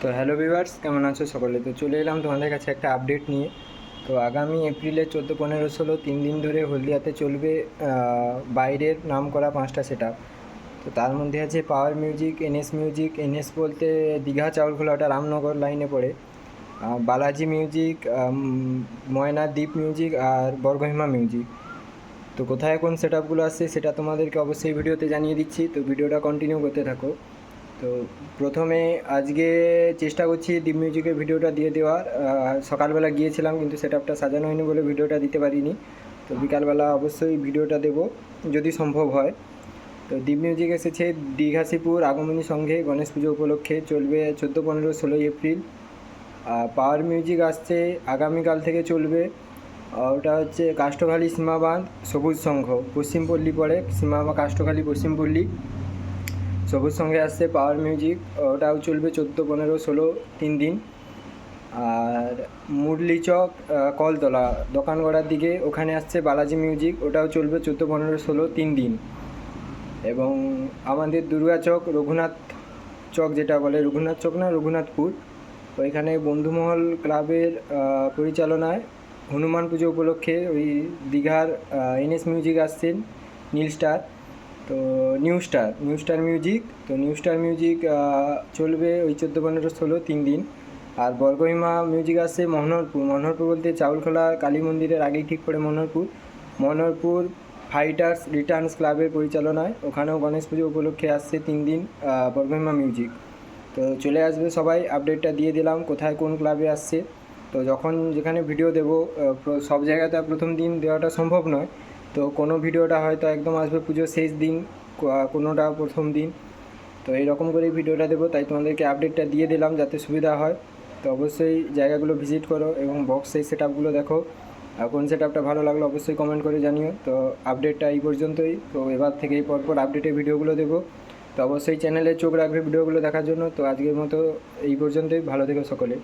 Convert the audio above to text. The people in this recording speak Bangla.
তো হ্যালো ভিভার্স কেমন আছো সকলে? তো চলে এলাম তোমাদের কাছে একটা আপডেট নিয়ে। তো আগামী এপ্রিলে চোদ্দ, পনেরো, ষোলো তিন দিন ধরে হলদিয়াতে চলবে বাইরের নাম করা পাঁচটা সেট তো তার মধ্যে আছে power music NS music NS বলতে দীঘা চাউলখোলা ওটা রামনগর লাইনে পড়ে। বালাজি মিউজিক ময়না দ্বীপ মিউজিক আর বর্গহিমা মিউজিক তো কোথায় কোন সেট আপগুলো আসছে সেটা তোমাদেরকে অবশ্যই ভিডিওতে জানিয়ে দিচ্ছি। তো ভিডিওটা কন্টিনিউ করতে থাকো। তো প্রথমে আজকে চেষ্টা করছি ডিপ মিউজিকের ভিডিওটা দিয়ে দেওয়ার। সকালবেলা গিয়েছিলাম কিন্তু সেট আপটা সাজানো হয়নি বলে ভিডিওটা দিতে পারিনি। তো বিকালবেলা অবশ্যই ভিডিওটা দেবো যদি সম্ভব হয়। তো ডিপ মিউজিক এসেছে দীঘাসিপুর আগমনী সঙ্গে গণেশ পুজো উপলক্ষে, চলবে চোদ্দ, পনেরো, ষোলোই এপ্রিল। আর পাওয়ার মিউজিক আসছে আগামীকাল থেকে চলবে। ওটা হচ্ছে কাষ্ঠখালী সীমাবাঁধ সবুজ সংঘ পশ্চিমপল্লী পড়ে সীমা কাষ্ঠখালী পশ্চিমপল্লী সবুজ সঙ্গে আসছে পাওয়ার মিউজিক ওটাও চলবে চোদ্দ, পনেরো, ষোলো, তিন দিন। আর মুরলি চক কলতলা দোকানগড়ার দিকে ওখানে আসছে বালাজি মিউজিক ওটাও চলবে চোদ্দ, পনেরো, ষোলো, তিন দিন। এবং আমাদের দুর্গা চক, রঘুনাথ চক যেটা বলে, রঘুনাথ চক না, রঘুনাথপুর, ওইখানে বন্ধুমহল ক্লাবের পরিচালনায় হনুমান পুজো উপলক্ষে ওই দীঘার এনএস মিউজিক আসছেন, নীল স্টার তো new star new star music তো নিউ স্টার মিউজিক চলবে ওই চোদ্দ পনেরো ষোলো তিন দিন। আর বর্গহিমা মিউজিক আসছে মনোহরপুর। মনোহরপুর বলতে চাউলখোলা, কালী মন্দিরের আগেই ঠিক করে মনোহরপুর। মনোহরপুর ফাইটার্স রিটার্নস ক্লাবের পরিচালনায়। ওখানেও গণেশ পুজো উপলক্ষে আসছে তিন দিন বর্গহিমা মিউজিক তো চলে আসবে সবাই আপডেটটা দিয়ে দিলাম কোথায় কোন ক্লাবে আসছে। তো যখন যেখানে ভিডিও দেবো সব জায়গাতে প্রথম দিন দেওয়াটা সম্ভব নয়। তো কোনো ভিডিওটা হয়তো একদম আসবে পুজোর শেষ দিন কোনোটা প্রথম দিন। তো এইরকম করেই ভিডিওটা দেবো, তাই তোমাদেরকে আপডেটটা দিয়ে দিলাম যাতে সুবিধা হয়। তো অবশ্যই জায়গাগুলো ভিজিট করো এবং বক্সের সেট আপগুলো দেখো। আর কোন সেট আপটা ভালো লাগল অবশ্যই কমেন্ট করে জানিও। তো আপডেটটা এই পর্যন্তই। তো এবার থেকে এই পরপর আপডেটের ভিডিওগুলো দেবো। তো অবশ্যই চ্যানেলে চোখ রাখবে ভিডিওগুলো দেখার জন্য। তো আজকের মতো এই পর্যন্তই। ভালো থেকো সকলে।